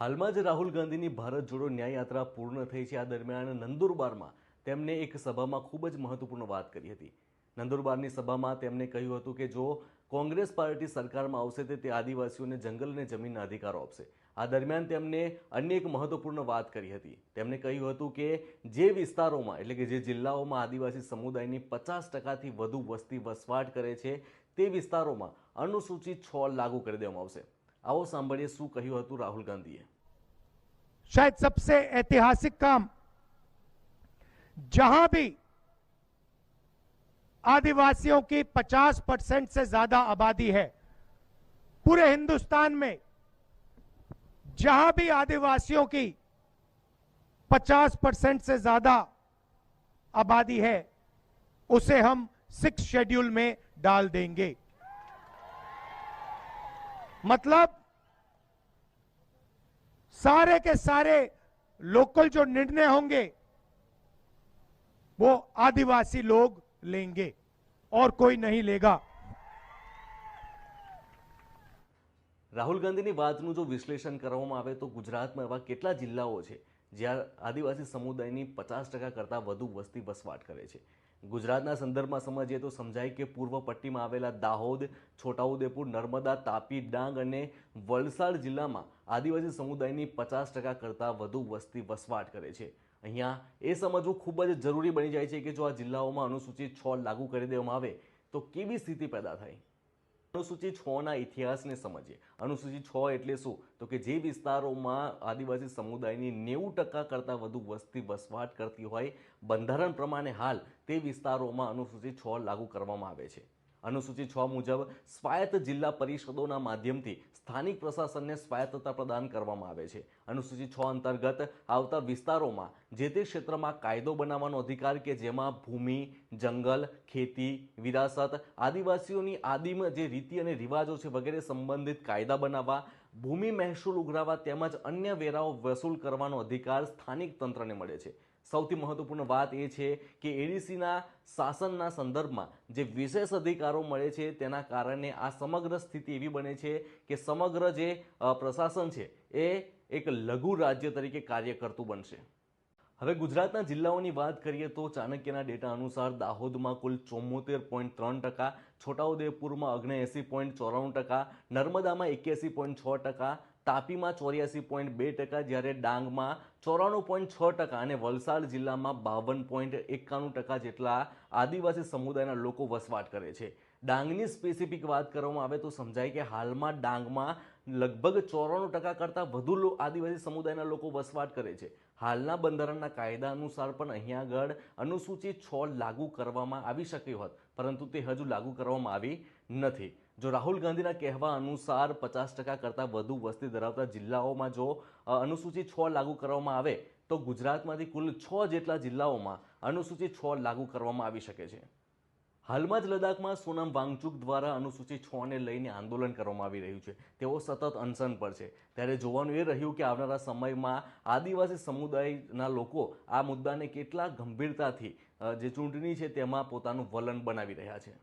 હાલમાં જ રાહુલ ગાંધીની ભારત જોડો ન્યાય યાત્રા પૂર્ણ થઈ છે. આ દરમિયાન નંદુરબારમાં તેમણે એક સભામાં ખૂબ જ મહત્વપૂર્ણ વાત કરી હતી. નંદુરબારની સભામાં તેમણે કહ્યું હતું કે જો કોંગ્રેસ પાર્ટી સરકારમાં આવશે તો તે આદિવાસીઓને જંગલ અને જમીનના અધિકારો આપશે. આ દરમિયાન તેમણે અન્ય એક મહત્વપૂર્ણ વાત કરી હતી. તેમણે કહ્યું હતું કે જે વિસ્તારોમાં એટલે કે જે જિલ્લાઓમાં આદિવાસી સમુદાયની પચાસ ટકાથી વધુ વસ્તી વસવાટ કરે છે, તે વિસ્તારોમાં અનુસૂચિત છ લાગુ કરી દેવામાં આવશે. આવો સાંભળીએ શું કહ્યું હતું રાહુલ ગાંધીએ शायद सबसे ऐतिहासिक काम जहां भी आदिवासियों की 50 परसेंट से ज्यादा आबादी है पूरे हिंदुस्तान में जहां भी आदिवासियों की 50 परसेंट से ज्यादा आबादी है उसे हम सिक्स शेड्यूल में डाल देंगे मतलब सारे के सारे लोकल जो निर्णय होंगे वो आदिवासी लोग लेंगे और कोई नहीं लेगा રાહુલ ગાંધીની વાતનું જો વિશ્લેષણ કરવામાં આવે તો ગુજરાતમાં એવા કેટલા જિલ્લાઓ છે જ્યાં આદિવાસી સમુદાયની પચાસ ટકા કરતાં વધુ વસ્તી વસવાટ કરે છે. ગુજરાતના સંદર્ભમાં સમજીએ તો સમજાય કે પૂર્વ પટ્ટીમાં આવેલા દાહોદ, છોટાઉદેપુર, નર્મદા, તાપી, ડાંગ અને વલસાડ જિલ્લામાં આદિવાસી સમુદાયની પચાસ ટકા કરતાં વધુ વસ્તી વસવાટ કરે છે. અહીંયા એ સમજવું ખૂબ જ જરૂરી બની જાય છે કે જો આ જિલ્લાઓમાં અનુસૂચિત છ લાગુ કરી દેવામાં આવે, તો કેવી સ્થિતિ પેદા થાય? અનુસૂચિત છના ઇતિહાસને સમજીએ. અનુસૂચિત છ એટલે શું? તો કે જે વિસ્તારોમાં આદિવાસી સમુદાયની નેવું ટકા કરતાં વધુ વસ્તી વસવાટ કરતી હોય, બંધારણ પ્રમાણે હાલ તે વિસ્તારોમાં અનુસૂચિત છ લાગુ કરવામાં આવે છે. અનુસૂચિત છ મુજબ સ્વાયત્ત જિલ્લા પરિષદોના માધ્યમથી સ્થાનિક પ્રશાસનને સ્વાયત્તતા પ્રદાન કરવામાં આવે છે. અનુસૂચિત છ અંતર્ગત આવતા વિસ્તારોમાં જે તે ક્ષેત્રમાં કાયદો બનાવવાનો અધિકાર કે જેમાં ભૂમિ, જંગલ, ખેતી, વિરાસત, આદિવાસીઓની આદિમ જે રીતિ અને રિવાજો છે વગેરે સંબંધિત કાયદા બનાવવા, ભૂમિ મહેસૂલ ઉઘરાવવા તેમજ અન્ય વેરાઓ વસૂલ કરવાનો અધિકાર સ્થાનિક તંત્રને મળે છે. સૌથી મહત્વપૂર્ણ વાત એ છે કે એડીસીના શાસનના સંદર્ભમાં જે વિશેષ અધિકારો મળે છે તેના કારણે આ સમગ્ર સ્થિતિ એવી બને છે કે સમગ્ર જે પ્રશાસન છે એ એક લઘુ રાજ્ય તરીકે કાર્ય કરતું બનશે. હવે ગુજરાતના જિલ્લાઓની વાત કરીએ તો ચાણક્યના ડેટા અનુસાર દાહોદમાં કુલ ચોમ્મોતેર પોઈન્ટ ત્રણ ટકા, છોટાઉદેપુરમાં ઓગણએંસી પોઈન્ટ ચોરાણું ટકા, નર્મદામાં એક્યાસી પોઈન્ટ છ ટકા તાપીમાં ચોર્યાસી પોઈન્ટ બે ટકા, જ્યારે ડાંગમાં ચોરાણું પોઈન્ટ છ ટકા અને વલસાડ જિલ્લામાં બાવન પોઈન્ટ એકાણું ટકા જેટલા આદિવાસી સમુદાયના લોકો વસવાટ કરે છે. ડાંગની સ્પેસિફિક વાત કરવામાં આવે તો સમજાય કે હાલમાં ડાંગમાં લગભગ ચોરાણું ટકા કરતાં વધુ આદિવાસી સમુદાયના લોકો વસવાટ કરે છે. હાલના બંધારણના કાયદા અનુસાર પણ અહીંયા આગળ અનુસૂચિત છ લાગુ કરવામાં આવી શક્યું હોત, પરંતુ તે હજુ લાગુ કરવામાં આવી નથી. જો રાહુલ ગાંધીના કહેવા અનુસાર પચાસ ટકા કરતાં વધુ વસ્તી ધરાવતા જિલ્લાઓમાં જો અનુસૂચિત છ લાગુ કરવામાં આવે, તો ગુજરાતમાંથી કુલ છ જેટલા જિલ્લાઓમાં અનુસૂચિત છ લાગુ કરવામાં આવી શકે છે. હાલમાં જ લદ્દાખમાં સોનમ વાંગચુક દ્વારા અનુસૂચિત છને લઈને આંદોલન કરવામાં આવી રહ્યું છે. તેઓ સતત અનશન પર છે. ત્યારે જોવાનું એ રહ્યું કે આવનારા સમયમાં આદિવાસી સમુદાયના લોકો આ મુદ્દાને કેટલા ગંભીરતાથી જે ચૂંટણી છે તેમાં પોતાનું વલણ બનાવી રહ્યા છે.